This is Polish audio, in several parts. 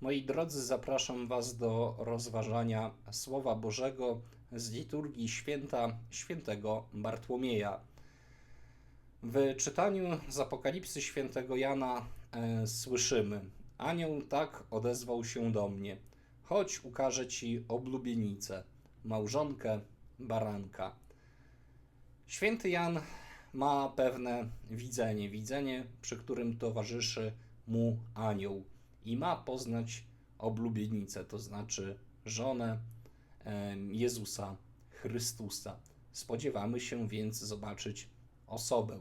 Moi drodzy, zapraszam Was do rozważania Słowa Bożego z liturgii święta świętego Bartłomieja. W czytaniu z Apokalipsy świętego Jana e, słyszymy: Anioł tak odezwał się do mnie: Chodź, ukażę ci oblubienicę, małżonkę baranka. Święty Jan ma pewne widzenie, widzenie, przy którym towarzyszy mu anioł i ma poznać oblubienicę, to znaczy żonę em, Jezusa Chrystusa. Spodziewamy się więc zobaczyć osobę.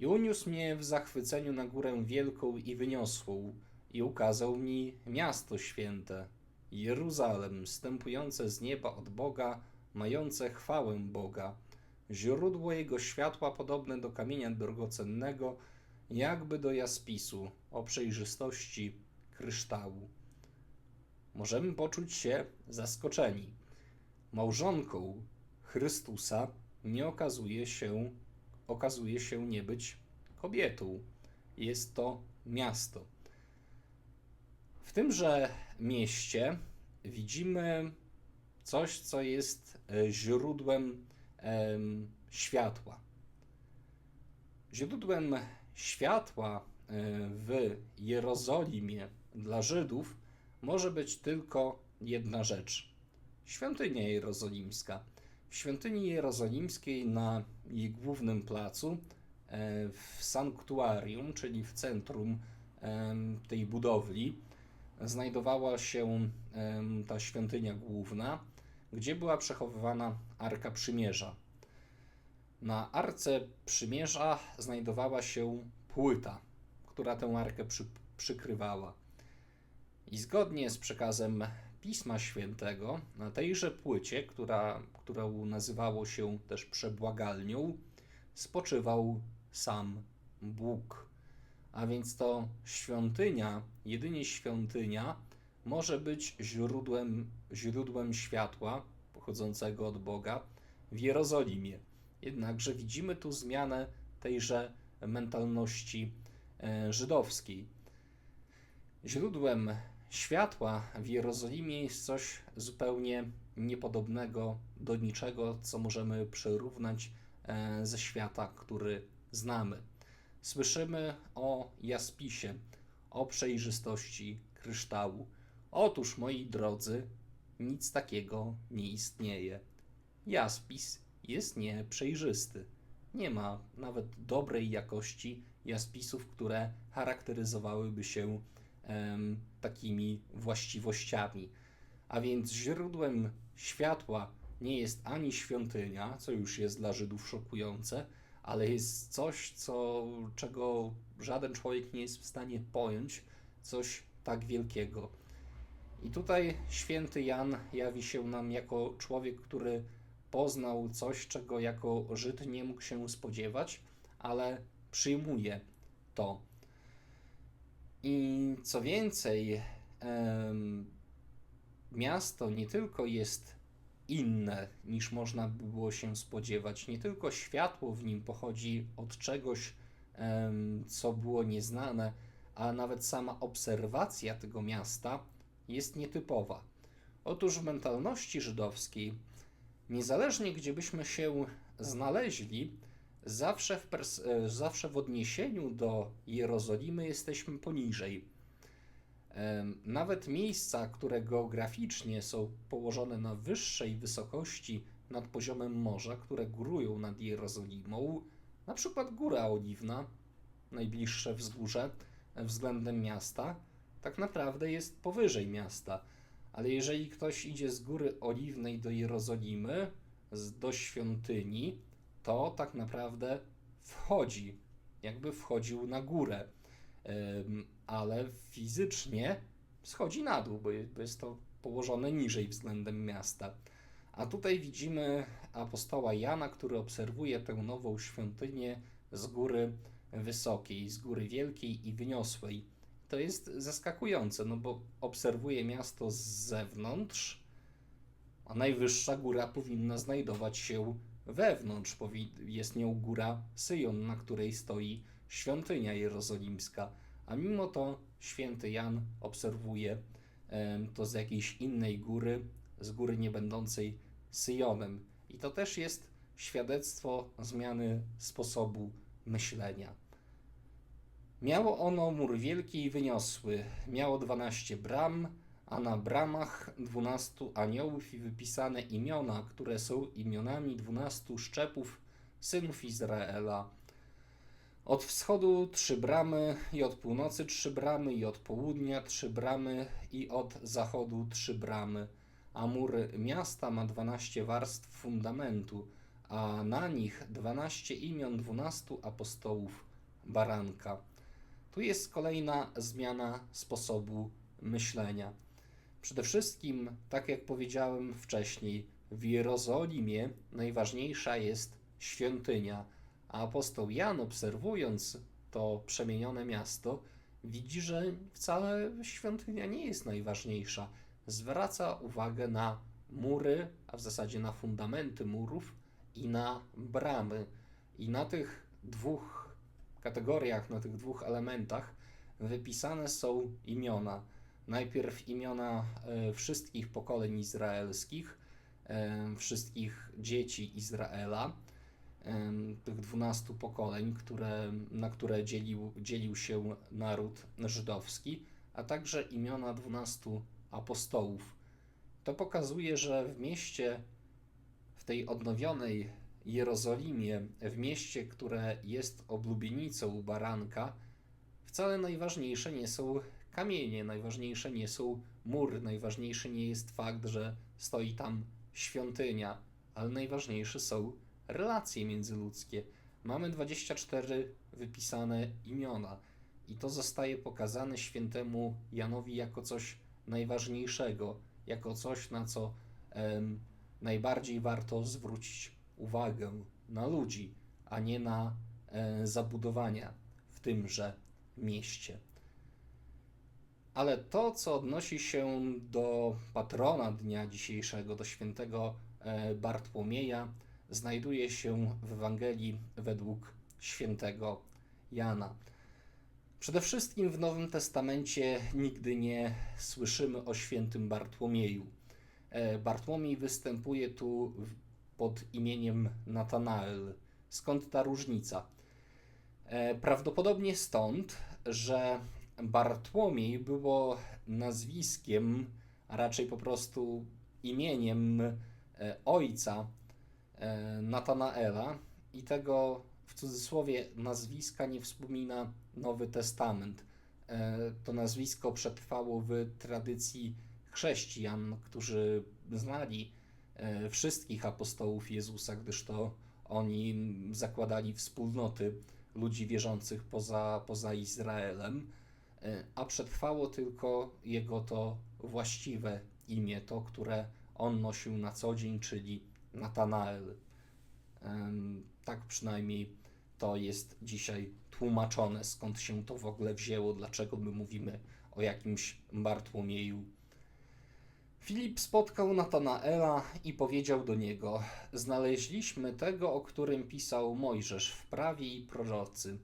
I uniósł mnie w zachwyceniu na górę wielką i wyniosłą, i ukazał mi miasto święte, Jeruzalem, stępujące z nieba od Boga, mające chwałę Boga. Źródło jego światła podobne do kamienia drogocennego, jakby do jaspisu, o przejrzystości kryształu. Możemy poczuć się zaskoczeni. Małżonką Chrystusa nie okazuje się, okazuje się nie być kobietą. Jest to miasto. W tymże mieście widzimy coś, co jest e, źródłem em, światła. Źródłem światła e, w Jerozolimie dla Żydów może być tylko jedna rzecz: świątynia jerozolimska. W świątyni jerozolimskiej na jej głównym placu, e, w sanktuarium, czyli w centrum em, tej budowli, znajdowała się ta świątynia główna, gdzie była przechowywana Arka Przymierza. Na Arce Przymierza znajdowała się płyta, która tę arkę przy, przykrywała. I zgodnie z przekazem Pisma Świętego, na tejże płycie, która, którą nazywało się też przebłagalnią, spoczywał sam Bóg. A więc to świątynia, jedynie świątynia, może być źródłem, źródłem światła pochodzącego od Boga w Jerozolimie. Jednakże widzimy tu zmianę tejże mentalności e, żydowskiej. Źródłem światła w Jerozolimie jest coś zupełnie niepodobnego do niczego, co możemy przyrównać e, ze świata, który znamy. Słyszymy o jaspisie, o przejrzystości kryształu. Otóż, moi drodzy, nic takiego nie istnieje. Jaspis jest nieprzejrzysty. Nie ma nawet dobrej jakości jaspisów, które charakteryzowałyby się em, takimi właściwościami. A więc źródłem światła nie jest ani świątynia, co już jest dla Żydów szokujące, ale jest coś, co, czego żaden człowiek nie jest w stanie pojąć, coś tak wielkiego. I tutaj święty Jan jawi się nam jako człowiek, który poznał coś, czego jako Żyd nie mógł się spodziewać, ale przyjmuje to. I co więcej, miasto nie tylko jest inne niż można by było się spodziewać, nie tylko światło w nim pochodzi od czegoś, co było nieznane, a nawet sama obserwacja tego miasta jest nietypowa. Otóż w mentalności żydowskiej niezależnie gdzie byśmy się znaleźli, zawsze w, e, zawsze w odniesieniu do Jerozolimy jesteśmy poniżej. Em, Nawet miejsca, które geograficznie są położone na wyższej wysokości nad poziomem morza, które górują nad Jerozolimą, na przykład Góra Oliwna, najbliższe wzgórze e, względem miasta, tak naprawdę jest powyżej miasta. Ale jeżeli ktoś idzie z Góry Oliwnej do Jerozolimy, do świątyni, to tak naprawdę wchodzi, jakby wchodził na górę, ale fizycznie schodzi na dół, bo jest to położone niżej względem miasta. A tutaj widzimy apostoła Jana, który obserwuje tę nową świątynię z góry wysokiej, z góry wielkiej i wyniosłej. To jest zaskakujące, no bo obserwuje miasto z zewnątrz, a najwyższa góra powinna znajdować się wewnątrz. Jest nią góra Syjon, na której stoi świątynia jerozolimska. a mimo to święty Jan obserwuje to z jakiejś innej góry, z góry nie będącej Syjonem. I to też jest świadectwo zmiany sposobu myślenia. Miało ono mur wielki i wyniosły, miało dwanaście bram, a na bramach dwunastu aniołów i wypisane imiona, które są imionami dwunastu szczepów synów Izraela. Od wschodu trzy bramy, i od północy trzy bramy, i od południa trzy bramy, i od zachodu trzy bramy. A mur miasta ma dwanaście warstw fundamentu, a na nich dwanaście imion dwunastu apostołów baranka. Tu jest kolejna zmiana sposobu myślenia. Przede wszystkim, tak jak powiedziałem wcześniej, w Jerozolimie najważniejsza jest świątynia, a apostoł Jan, obserwując to przemienione miasto, widzi, że wcale świątynia nie jest najważniejsza. Zwraca uwagę na mury, a w zasadzie na fundamenty murów i na bramy. I na tych dwóch kategoriach, na tych dwóch elementach wypisane są imiona. Najpierw imiona e, wszystkich pokoleń izraelskich, e, wszystkich dzieci Izraela, e, tych dwunastu pokoleń, które, na które dzielił, dzielił się naród żydowski, a także imiona dwunastu apostołów. To pokazuje, że w mieście, w tej odnowionej Jerozolimie, w mieście, które jest oblubienicą baranka, wcale najważniejsze nie są kamienie, najważniejsze nie są mury, najważniejszy nie jest fakt, że stoi tam świątynia, ale najważniejsze są relacje międzyludzkie. Mamy 24 wypisane imiona i to zostaje pokazane świętemu Janowi jako coś najważniejszego, jako coś, na co em, najbardziej warto zwrócić uwagę na ludzi, a nie na e, zabudowania w tymże mieście. Ale to, co odnosi się do patrona dnia dzisiejszego, do świętego e, Bartłomieja, znajduje się w Ewangelii według świętego Jana. Przede wszystkim w Nowym Testamencie nigdy nie słyszymy o świętym Bartłomieju. E, Bartłomiej występuje tu pod imieniem Natanael. Skąd ta różnica? E, Prawdopodobnie stąd, że Bartłomiej było nazwiskiem, a raczej po prostu imieniem e, ojca e, Natanaela i tego w cudzysłowie nazwiska nie wspomina Nowy Testament. To nazwisko przetrwało w tradycji chrześcijan, którzy znali wszystkich apostołów Jezusa, gdyż to oni zakładali wspólnoty ludzi wierzących poza, poza Izraelem, e, a przetrwało tylko jego to właściwe imię, to, które on nosił na co dzień, czyli Natanael. Tak przynajmniej to jest dzisiaj tłumaczone, skąd się to w ogóle wzięło, dlaczego my mówimy o jakimś Bartłomieju. Filip spotkał Natanaela i powiedział do niego: Znaleźliśmy tego, o którym pisał Mojżesz w prawie i prorocy,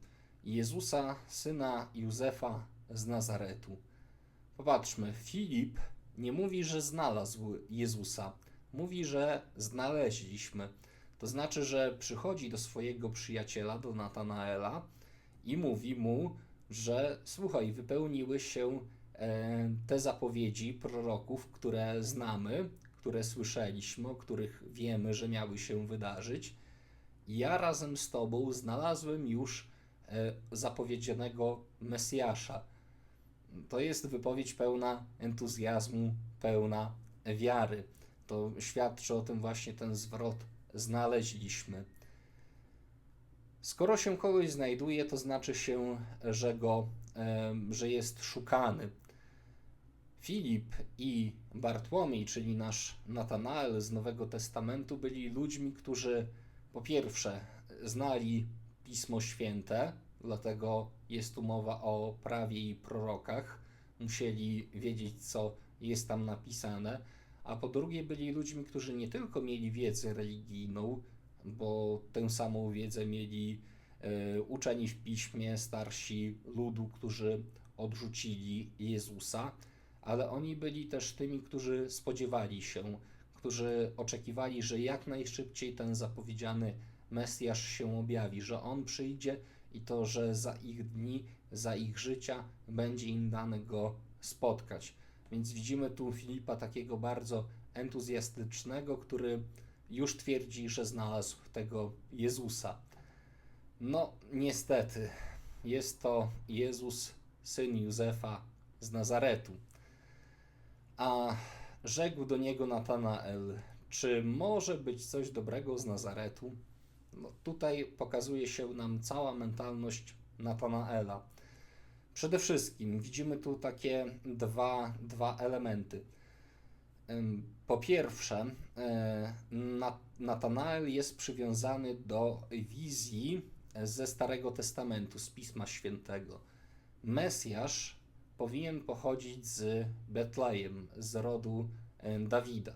Jezusa, syna Józefa z Nazaretu. Popatrzmy, Filip nie mówi, że znalazł Jezusa, mówi, że znaleźliśmy. To znaczy, że przychodzi do swojego przyjaciela, do Natanaela i mówi mu, że słuchaj, wypełniły się te zapowiedzi proroków, które znamy, które słyszeliśmy, o których wiemy, że miały się wydarzyć. Ja razem z Tobą znalazłem już e, zapowiedzianego Mesjasza. To jest wypowiedź pełna entuzjazmu, pełna wiary. To świadczy o tym właśnie ten zwrot znaleźliśmy. Skoro się kogoś znajduje, to znaczy się, że go, em, że jest szukany. Filip i Bartłomiej, czyli nasz Natanael z Nowego Testamentu, byli ludźmi, którzy po pierwsze znali Pismo Święte, dlatego jest tu mowa o prawie i prorokach, musieli wiedzieć, co jest tam napisane, a po drugie byli ludźmi, którzy nie tylko mieli wiedzę religijną, bo tę samą wiedzę mieli e, uczeni w piśmie, starsi ludu, którzy odrzucili Jezusa, ale oni byli też tymi, którzy spodziewali się, którzy oczekiwali, że jak najszybciej ten zapowiedziany Mesjasz się objawi, że on przyjdzie i to, że za ich dni, za ich życia będzie im dane go spotkać. Więc widzimy tu Filipa takiego bardzo entuzjastycznego, który już twierdzi, że znalazł tego Jezusa. No, niestety, jest to Jezus, syn Józefa z Nazaretu. A rzekł do niego Natanael: Czy może być coś dobrego z Nazaretu? No, tutaj pokazuje się nam cała mentalność Natanaela. Przede wszystkim widzimy tu takie dwa, dwa elementy. Po pierwsze, e, Natanael jest przywiązany do wizji ze Starego Testamentu, z Pisma Świętego. Mesjasz powinien pochodzić z Betlejem, z rodu e, Dawida.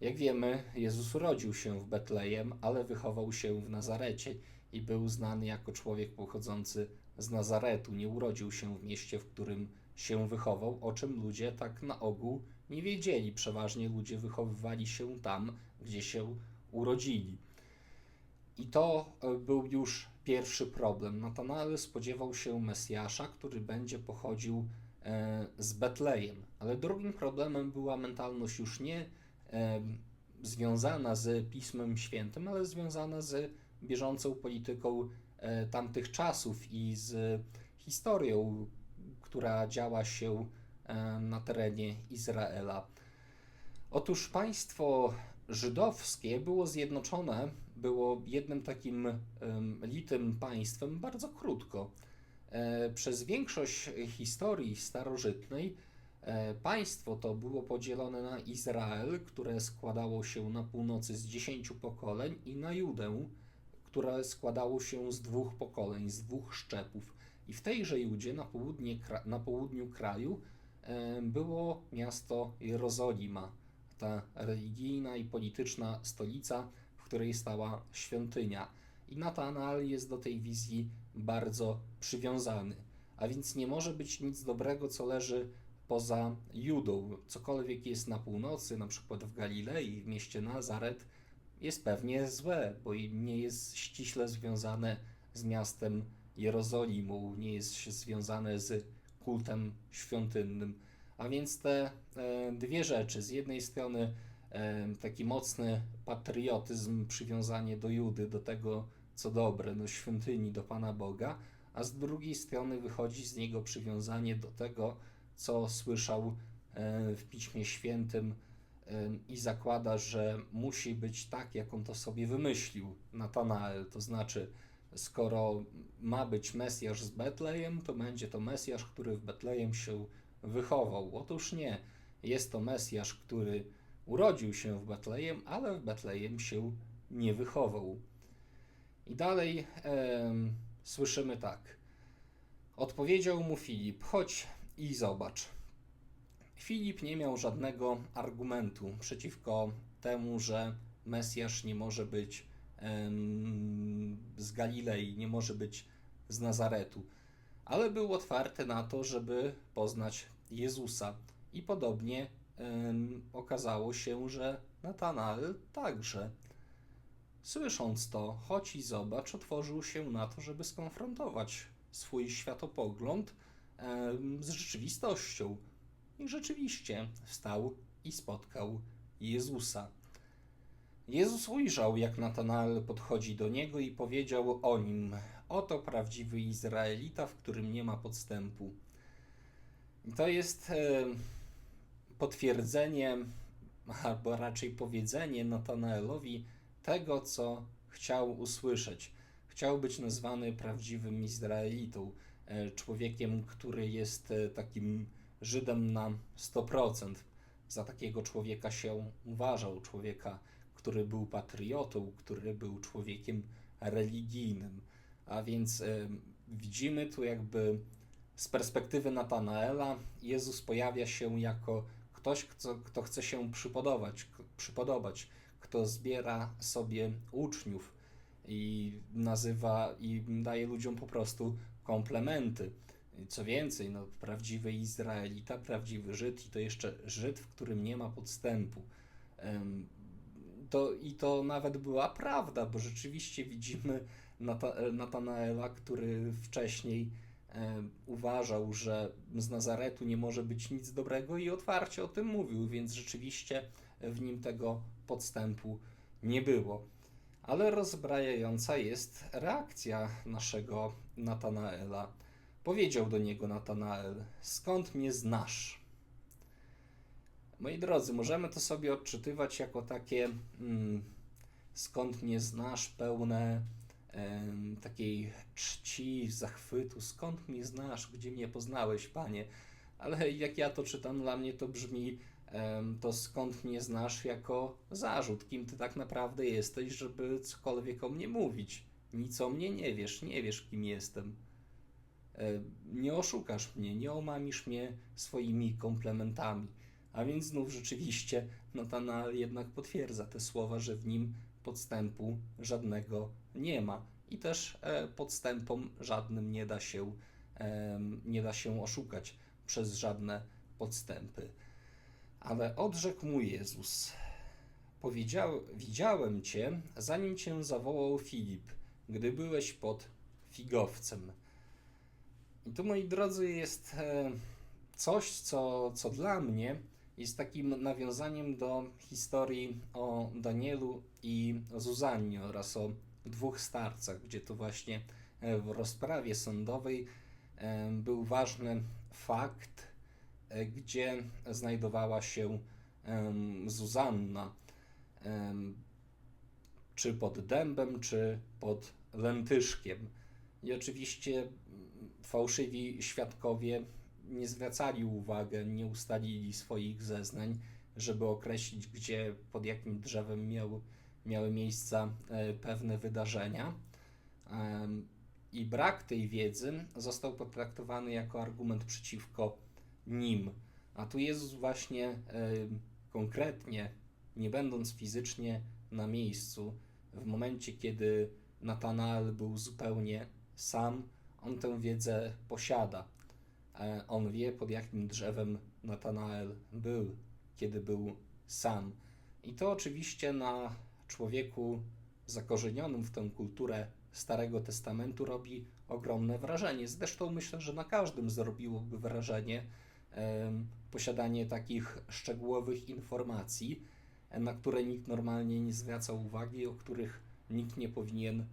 Jak wiemy, Jezus urodził się w Betlejem, ale wychował się w Nazarecie i był znany jako człowiek pochodzący z Nazaretu. Nie urodził się w mieście, w którym się wychował, o czym ludzie tak na ogół nie wiedzieli. Przeważnie ludzie wychowywali się tam, gdzie się urodzili. I to e, był już pierwszy problem. Natanael spodziewał się Mesjasza, który będzie pochodził e, z Betlejem. Ale drugim problemem była mentalność już nie e, związana z Pismem Świętym, ale związana z bieżącą polityką tamtych czasów i z historią, która działa się na terenie Izraela. Otóż państwo żydowskie było zjednoczone, było jednym takim litym państwem bardzo krótko. E, przez większość historii starożytnej e, państwo to było podzielone na Izrael, które składało się na północy z dziesięciu pokoleń, i na Judę, które składało się z dwóch pokoleń, z dwóch szczepów. I w tejże Judzie na, południe, na południu kraju było miasto Jerozolima, ta religijna i polityczna stolica, której stała świątynia. I Natanael jest do tej wizji bardzo przywiązany. A więc nie może być nic dobrego, co leży poza Judą. Cokolwiek jest na północy, na przykład w Galilei, w mieście Nazaret, jest pewnie złe, bo nie jest ściśle związane z miastem Jerozolimą, nie jest związane z kultem świątynnym. A więc te e, dwie rzeczy, z jednej strony taki mocny patriotyzm, przywiązanie do Judy, do tego, co dobre, do świątyni, do Pana Boga, a z drugiej strony wychodzi z niego przywiązanie do tego, co słyszał w Piśmie Świętym i zakłada, że musi być tak, jak on to sobie wymyślił, Natanael, to znaczy skoro ma być Mesjasz z Betlejem, to będzie to Mesjasz, który w Betlejem się wychował. Otóż nie. Jest to Mesjasz, który urodził się w Betlejem, ale w Betlejem się nie wychował. I dalej e, słyszymy tak. Odpowiedział mu Filip: Chodź i zobacz. Filip nie miał żadnego argumentu przeciwko temu, że Mesjasz nie może być z Galilei, nie może być z Nazaretu, ale był otwarty na to, żeby poznać Jezusa. I podobnie okazało się, że Natanael także. Słysząc to, choć i zobacz, otworzył się na to, żeby skonfrontować swój światopogląd z rzeczywistością. I rzeczywiście wstał i spotkał Jezusa. Jezus ujrzał, jak Natanael podchodzi do niego i powiedział o nim: Oto prawdziwy Izraelita, w którym nie ma podstępu. I to jest e, potwierdzenie, albo raczej powiedzenie Natanaelowi tego, co chciał usłyszeć. Chciał być nazwany prawdziwym Izraelitą, e, człowiekiem, który jest e, takim Żydem na 100%. Za takiego człowieka się uważał, człowieka który był patriotą, który był człowiekiem religijnym. A więc y, widzimy tu jakby z perspektywy Natanaela Jezus pojawia się jako ktoś, kto, kto chce się przypodobać, przypodobać, kto zbiera sobie uczniów. i nazywa i daje ludziom po prostu komplementy. Co więcej, no, prawdziwy Izraelita, prawdziwy Żyd i to jeszcze Żyd, w którym nie ma podstępu. To, I to nawet była prawda, bo rzeczywiście widzimy Nata, Natanaela, który wcześniej uważał, że z Nazaretu nie może być nic dobrego i otwarcie o tym mówił, więc rzeczywiście w nim tego podstępu nie było. Ale rozbrajająca jest reakcja naszego Natanaela. Powiedział do niego Natanael: Skąd mnie znasz? Moi drodzy, możemy to sobie odczytywać jako takie mm, skąd mnie znasz, pełne takiej czci, zachwytu, skąd mnie znasz, gdzie mnie poznałeś, panie. Ale jak ja to czytam, dla mnie to brzmi to skąd mnie znasz jako zarzut, kim ty tak naprawdę jesteś, żeby cokolwiek o mnie mówić. Nic o mnie nie wiesz, nie wiesz kim jestem. Nie oszukasz mnie, nie omamisz mnie swoimi komplementami. A więc znów rzeczywiście Natanael jednak potwierdza te słowa, że w nim podstępu żadnego nie ma. I też e, podstępom żadnym nie da się, nie da się oszukać przez żadne podstępy. Ale odrzekł mu Jezus: Powiedział, Widziałem cię, zanim cię zawołał Filip, gdy byłeś pod figowcem. I tu, moi drodzy, jest e, coś, co, co dla mnie jest takim nawiązaniem do historii o Danielu i Zuzannie oraz o dwóch starcach, gdzie to właśnie e, w rozprawie sądowej e, był ważny fakt, e, gdzie znajdowała się Zuzanna, czy pod dębem, czy pod lentyszkiem. I oczywiście mm, fałszywi świadkowie nie zwracali uwagi, nie ustalili swoich zeznań, żeby określić, gdzie, pod jakim drzewem miał, miały miejsca e, pewne wydarzenia. I brak tej wiedzy został potraktowany jako argument przeciwko nim. A tu Jezus właśnie e, konkretnie, nie będąc fizycznie na miejscu, w momencie, kiedy Natanael był zupełnie sam, on tę wiedzę posiada. On wie, pod jakim drzewem Natanael był, kiedy był sam. I to oczywiście na człowieku zakorzenionym w tę kulturę Starego Testamentu robi ogromne wrażenie. Zresztą myślę, że na każdym zrobiłoby wrażenie posiadanie takich szczegółowych informacji, na które nikt normalnie nie zwraca uwagi, o których nikt nie powinien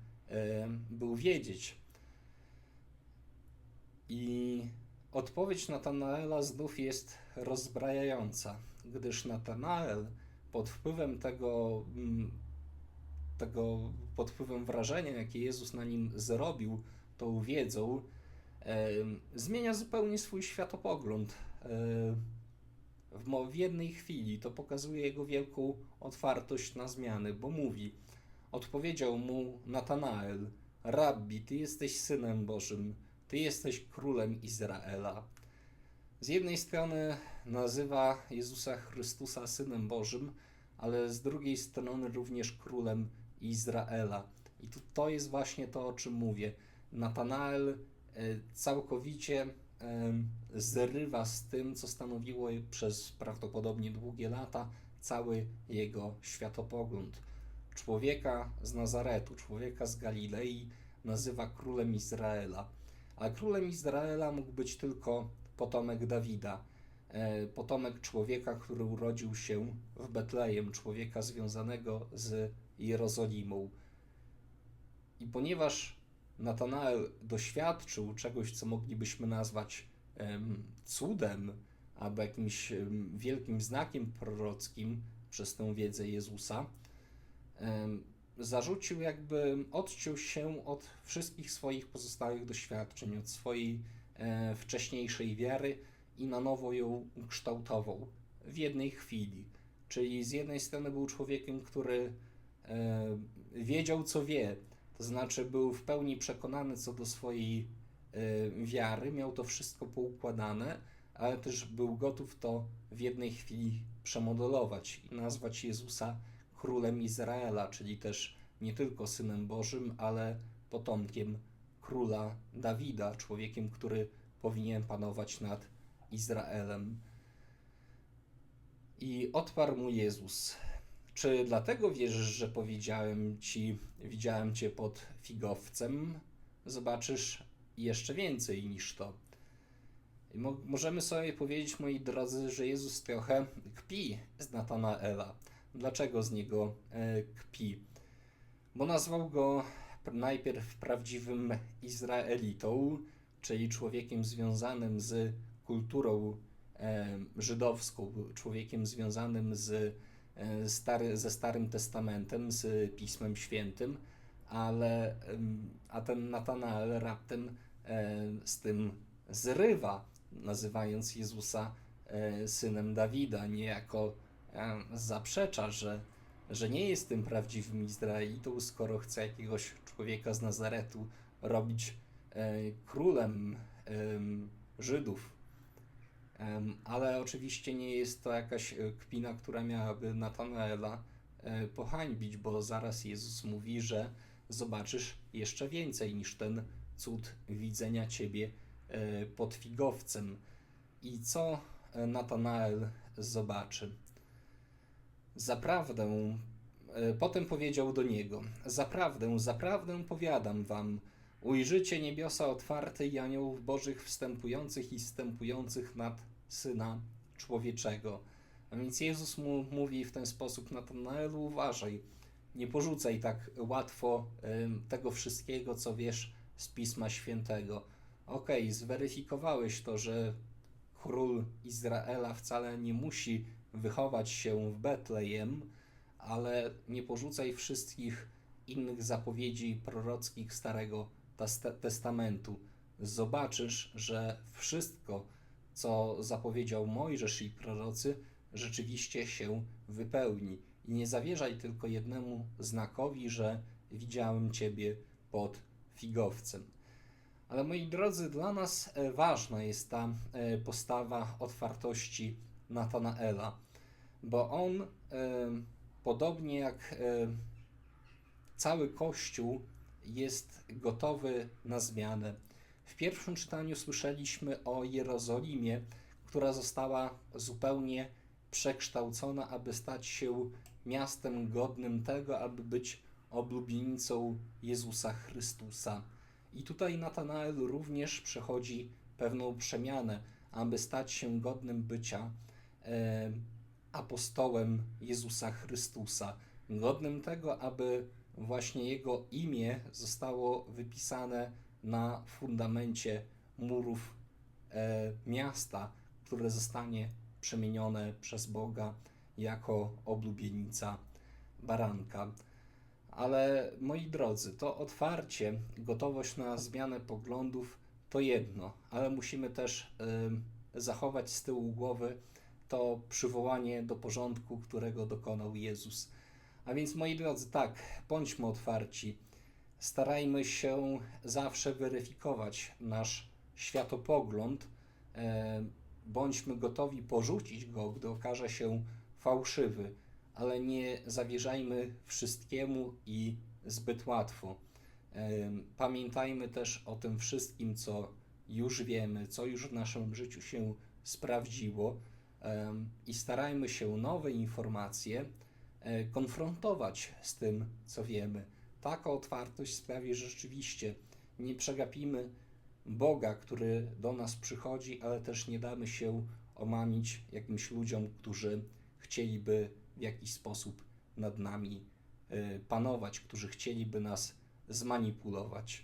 był wiedzieć. I odpowiedź Natanaela znów jest rozbrajająca, gdyż Natanael pod wpływem tego, mm, tego pod wpływem wrażenia, jakie Jezus na nim zrobił, tą wiedzą, em, zmienia zupełnie swój światopogląd. E, w, w jednej chwili to pokazuje jego wielką otwartość na zmiany, bo mówi: Odpowiedział mu Natanael: Rabbi, ty jesteś synem Bożym, ty jesteś królem Izraela. Z jednej strony nazywa Jezusa Chrystusa synem Bożym, ale z drugiej strony również królem Izraela. I tu, to jest właśnie to, o czym mówię. Natanael e, całkowicie zrywa z tym, co stanowiło przez prawdopodobnie długie lata cały jego światopogląd. Człowieka z Nazaretu, człowieka z Galilei nazywa królem Izraela. A królem Izraela mógł być tylko potomek Dawida, e, potomek człowieka, który urodził się w Betlejem, człowieka związanego z Jerozolimą. I ponieważ Natanael doświadczył czegoś, co moglibyśmy nazwać em, cudem, albo jakimś wielkim znakiem prorockim przez tę wiedzę Jezusa, zarzucił, jakby odciął się od wszystkich swoich pozostałych doświadczeń, od swojej e, wcześniejszej wiary i na nowo ją ukształtował w jednej chwili. Czyli z jednej strony był człowiekiem, który e, wiedział, co wie, to znaczy był w pełni przekonany co do swojej e, wiary, miał to wszystko poukładane, ale też był gotów to w jednej chwili przemodelować i nazwać Jezusa królem Izraela, czyli też nie tylko synem Bożym, ale potomkiem króla Dawida, człowiekiem, który powinien panować nad Izraelem. I odparł mu Jezus: Czy dlatego wierzysz, że powiedziałem ci, widziałem cię pod figowcem? Zobaczysz jeszcze więcej niż to. Mo możemy sobie powiedzieć, moi drodzy, że Jezus trochę kpi z Natanaela. Dlaczego z niego e, kpi? Bo nazwał go najpierw prawdziwym Izraelitą, czyli człowiekiem związanym z kulturą e, żydowską, człowiekiem związanym z, e, ze Starym Testamentem, z Pismem Świętym, ale a ten Natanael raptem z tym zrywa, nazywając Jezusa synem Dawida, niejako zaprzecza, że, że nie jest tym prawdziwym Izraelitą, skoro chce jakiegoś człowieka z Nazaretu robić e, królem Żydów. Ale oczywiście nie jest to jakaś kpina, która miałaby Natanaela pohańbić, bo zaraz Jezus mówi, że zobaczysz jeszcze więcej niż ten cud widzenia Ciebie pod figowcem. I co Natanael zobaczy? Zaprawdę, potem powiedział do niego: Zaprawdę, zaprawdę powiadam wam, ujrzycie niebiosa otwarte i aniołów bożych wstępujących i wstępujących nad syna człowieczego. A więc Jezus mu mówi w ten sposób: Natanaelu, uważaj, nie porzucaj tak łatwo tego wszystkiego, co wiesz z Pisma Świętego. Okej, okay, zweryfikowałeś to, że król Izraela wcale nie musi wychować się w Betlejem, ale nie porzucaj wszystkich innych zapowiedzi prorockich Starego Testamentu. Zobaczysz, że wszystko, co zapowiedział Mojżesz i prorocy, rzeczywiście się wypełni. I nie zawierzaj tylko jednemu znakowi, że widziałem Ciebie pod figowcem. Ale moi drodzy, dla nas e, ważna jest ta e, postawa otwartości Natanaela, bo on, podobnie jak cały Kościół, jest gotowy na zmianę. W pierwszym czytaniu słyszeliśmy o Jerozolimie, która została zupełnie przekształcona, aby stać się miastem godnym tego, aby być oblubienicą Jezusa Chrystusa. I tutaj Natanael również przechodzi pewną przemianę, aby stać się godnym bycia apostołem Jezusa Chrystusa, godnym tego, aby właśnie jego imię zostało wypisane na fundamencie murów e, miasta, które zostanie przemienione przez Boga jako oblubienica baranka. Ale moi drodzy, to otwarcie, gotowość na zmianę poglądów to jedno, ale musimy też y, zachować z tyłu głowy to przywołanie do porządku, którego dokonał Jezus. A więc moi drodzy, tak, bądźmy otwarci. Starajmy się zawsze weryfikować nasz światopogląd. Y, bądźmy gotowi porzucić go, gdy okaże się fałszywy ale nie zawierzajmy wszystkiemu i zbyt łatwo. Pamiętajmy też o tym wszystkim, co już wiemy, co już w naszym życiu się sprawdziło i starajmy się nowe informacje e, konfrontować z tym, co wiemy. Taka otwartość sprawi, że rzeczywiście nie przegapimy Boga, który do nas przychodzi, ale też nie damy się omamić jakimś ludziom, którzy chcieliby w jakiś sposób nad nami e, panować, którzy chcieliby nas zmanipulować.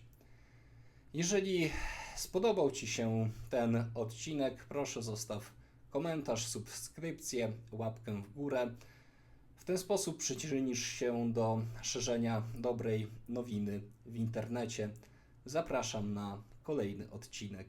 Jeżeli spodobał Ci się ten odcinek, proszę zostaw komentarz, subskrypcję, łapkę w górę. W ten sposób przyczynisz się do szerzenia dobrej nowiny w internecie. Zapraszam na kolejny odcinek.